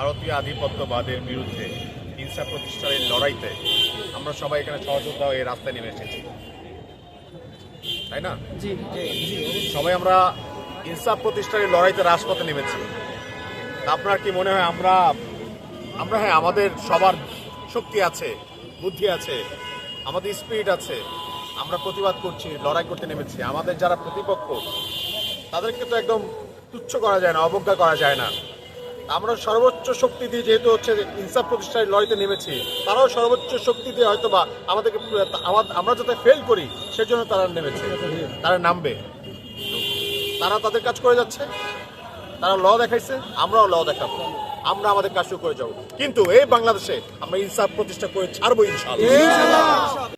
ভারতীয় আধিপত্যবাদের বিরুদ্ধে হিংসা প্রতিষ্ঠার এই লড়াইতে আমরা সবাই এখানে সহযোগিতা হয়ে এই রাস্তায় নেমে এসেছি। তাই না? জি সবাই আমরা ইনসাফ প্রতিষ্ঠার এই লড়াইতে রাজপথে নেমেছি। আপনার কি মনে হয় আমরা আমরা হ্যাঁ আমাদের সবার শক্তি আছে বুদ্ধি আছে আমাদের স্পিরিট আছে আমরা প্রতিবাদ করছি লড়াই করতে নেমেছি। আমাদের যারা প্রতিপক্ষ তাদেরকে তো একদম তুচ্ছ করা যায় না অবজ্ঞা করা যায় না। আমরা সর্বোচ্চ শক্তি দিয়ে যেহেতু হচ্ছে ইনসাফ প্রতিষ্ঠায় লড়াইতে নেমেছি, তারাও সর্বোচ্চ শক্তি দিয়ে হয়তো বা আমাদেরকে, আমা- আমরা যাতে ফেল করি, সেজন্য তারা নেমেছে, তারা নামবে। তারা তাদের কাজ করে যাচ্ছে, তারা ল দেখাইছে, আমরাও ল দেখাবো। আমরা আমাদের কাজ শুরু করে যাব। কিন্তু এই বাংলাদেশে আমরা ইনসাফ প্রতিষ্ঠা করে ছাড়বো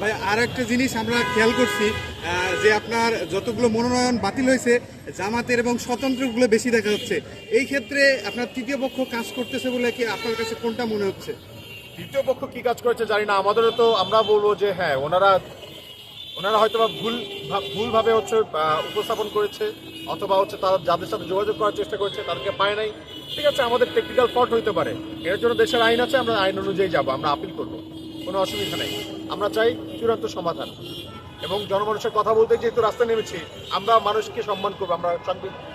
ভাই আর একটা জিনিস আমরা খেয়াল করছি যে আপনার যতগুলো মনোনয়ন বাতিল হয়েছে জামাতের এবং স্বতন্ত্রগুলো বেশি দেখা যাচ্ছে। এই ক্ষেত্রে আপনার তৃতীয় পক্ষ কাজ করতেছে বলে কি আপনার কাছে কোনটা মনে হচ্ছে? দ্বিতীয় পক্ষ কি কাজ করেছে জানি না আমাদেরও তো আমরা বলব যে হ্যাঁ ওনারা ওনারা হয়তো বা ভুল ভুলভাবে হচ্ছে উপস্থাপন করেছে অথবা হচ্ছে তারা যাদের সাথে যোগাযোগ করার চেষ্টা করেছে তাদেরকে পায় নাই। ঠিক আছে, আমাদের টেকনিক্যাল ফল্ট হইতে পারে। এর জন্য দেশের আইন আছে, আমরা আইন অনুযায়ী যাব, আমরা আপিল করব। কোনো অসুবিধা নেই। আমরা চাই চূড়ান্ত সমাধান। এবং জনমানুষের কথা বলতে যেহেতু রাস্তায় নেমেছি, আমরা মানুষকে সম্মান করব, আমরা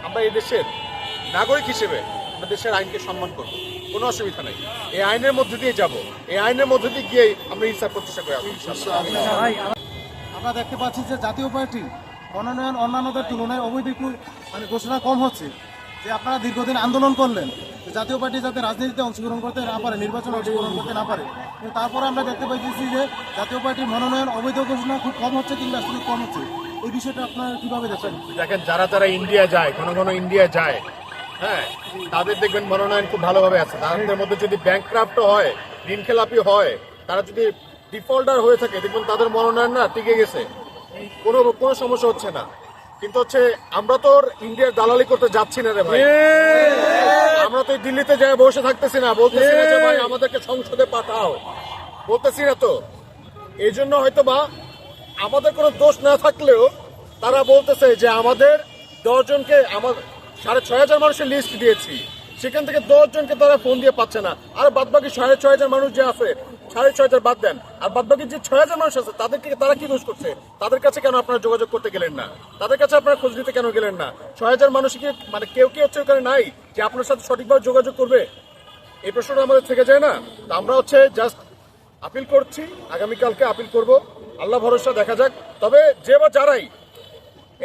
আমরা এই দেশের নাগরিক হিসেবে আমরা দেশের আইনকে সম্মান করব। কোনো অসুবিধা নেই। এই আইনের মধ্যে দিয়ে যাব। এই আইনের মধ্যে দিয়ে গিয়েই আমরা ইনসাফ প্রতিষ্ঠা করে আমরা দেখতে পাচ্ছি যে জাতীয় পার্টি মনোনয়ন অন্যান্যদের তুলনায় অবৈধ মানে ঘোষণা কম হচ্ছে। যে আপনারা দীর্ঘদিন আন্দোলন করলেন জাতীয় পার্টি যাতে রাজনীতিতে অংশগ্রহণ করতে না পারে, নির্বাচনে অংশগ্রহণ করতে না পারে। তারপরে আমরা দেখতে পাইতেছি যে জাতীয় পার্টির মনোনয়ন অবৈধ ঘোষণা খুব কম হচ্ছে কিংবা আসলে কম হচ্ছে। এই বিষয়টা আপনারা কীভাবে দেখেন? দেখেন, যারা যারা ইন্ডিয়া যায়, ঘন ঘন ইন্ডিয়া যায় হ্যাঁ তাদের দেখবেন মনোনয়ন খুব ভালোভাবে আছে। তাদের মধ্যে যদি ব্যাংক হয় ঋণ খেলাপি হয়, তারা যদি ডিফল্টার হয়ে থাকে, দেখবেন তাদের মনোনয়ন না টিকে গেছে। কোনো কোনো সমস্যা হচ্ছে না। কিন্তু হচ্ছে আমরা তো ইন্ডিয়ার দালালি করতে যাচ্ছি না রে ভাই। আমরা তো দিল্লিতে যাই বসে থাকতেছি না। বলতেছি না যে ভাই আমাদেরকে সংসদে পাঠাও। বলতেছি না তো। এই জন্য হয়তো বা আমাদের কোনো দোষ না থাকলেও তারা বলতেছে যে আমাদের দশজনকে আমার সাড়ে ছয় হাজার মানুষের লিস্ট দিয়েছি। সেখান থেকে দশ জনকে তারা ফোন দিয়ে পাচ্ছে না। আর বাদ বাকি সাড়ে ছয় হাজার মানুষ যে আছে, সাড়ে ছয় হাজার বাদ দেন। আর বাদ বাকি যে ছয় হাজার মানুষ আছে, তাদেরকে তারা কি দোষ করছে? তাদের কাছে কেন আপনারা যোগাযোগ করতে গেলেন না? তাদের কাছে আপনারা খোঁজ নিতে কেন গেলেন না? ছয় হাজার মানুষ কি মানে কেউ কি হচ্ছে ওখানে নাই যে আপনার সাথে সঠিকভাবে যোগাযোগ করবে? এই প্রশ্নটা আমাদের থেকে যায় না? আমরা হচ্ছে জাস্ট আপিল করছি, আগামীকালকে আপিল করব। আল্লাহ ভরসা, দেখা যাক। তবে যে বা যারাই,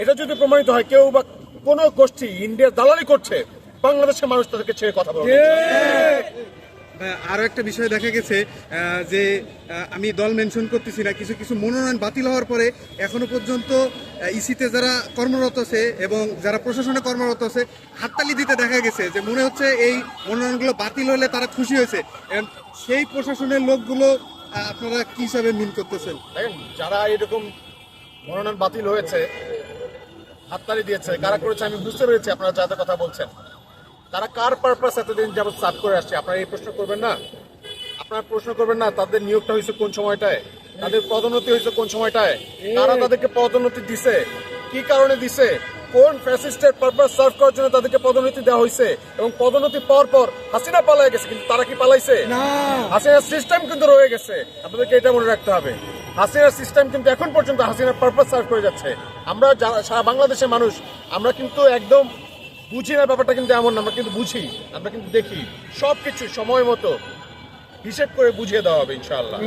এটা যদি প্রমাণিত হয়, কেউ বা কোনো গোষ্ঠী ইন্ডিয়ার দালালি করছে বাংলাদেশের মানুষ তাদেরকে ছেড়ে কথা বলবে আরও একটা বিষয় দেখা গেছে যে আমি দল মেনশন করতেছি না কিছু কিছু মনোনয়ন বাতিল হওয়ার পরে এখনও পর্যন্ত ইসিতে যারা কর্মরত আছে এবং যারা প্রশাসনে কর্মরত আছে হাততালি দিতে দেখা গেছে যে মনে হচ্ছে এই মনোনয়নগুলো বাতিল হলে তারা খুশি হয়েছে। সেই প্রশাসনের লোকগুলো আপনারা কি হিসাবে মিন করতেছেন? দেখেন যারা এরকম মনোনয়ন বাতিল হয়েছে হাততালি দিয়েছে কারা করেছে আমি বুঝতে পেরেছি আপনারা যাদের কথা বলছেন। তারা কার পারপাস এতদিন যাবত সার্ভ করে আসছে? আপনারা এই প্রশ্ন করবেন না? আপনারা প্রশ্ন করবেন না তাদের নিয়োগটা হয়েছে কোন সময়টায়? তাদের পদোন্নতি হয়েছে কোন সময়টায়? তারা তাদেরকে পদোন্নতি দিছে। কি কারণে দিছে? কোন ফ্যাসিস্টের পারপাস সার্ভ করার জন্য তাদেরকে পদোন্নতি দেওয়া হয়েছে? এবং পদোন্নতি পাওয়ার পর হাসিনা পালাই গেছে কিন্তু তারা কি পালাইছে? হাসিনার সিস্টেম কিন্তু রয়ে গেছে। আপনাদেরকে এটা মনে রাখতে হবে। হাসিনার সিস্টেম কিন্তু এখন পর্যন্ত হাসিনার পারপাস সার্ভ করে যাচ্ছে। আমরা সারা বাংলাদেশের মানুষ আমরা কিন্তু একদম বুঝি না, ব্যাপারটা কিন্তু এমন আমরা কিন্তু বুঝি, আমরা কিন্তু দেখি। সবকিছু সময় মতো হিসেব করে বুঝিয়ে দেওয়া হবে ইনশাআল্লাহ।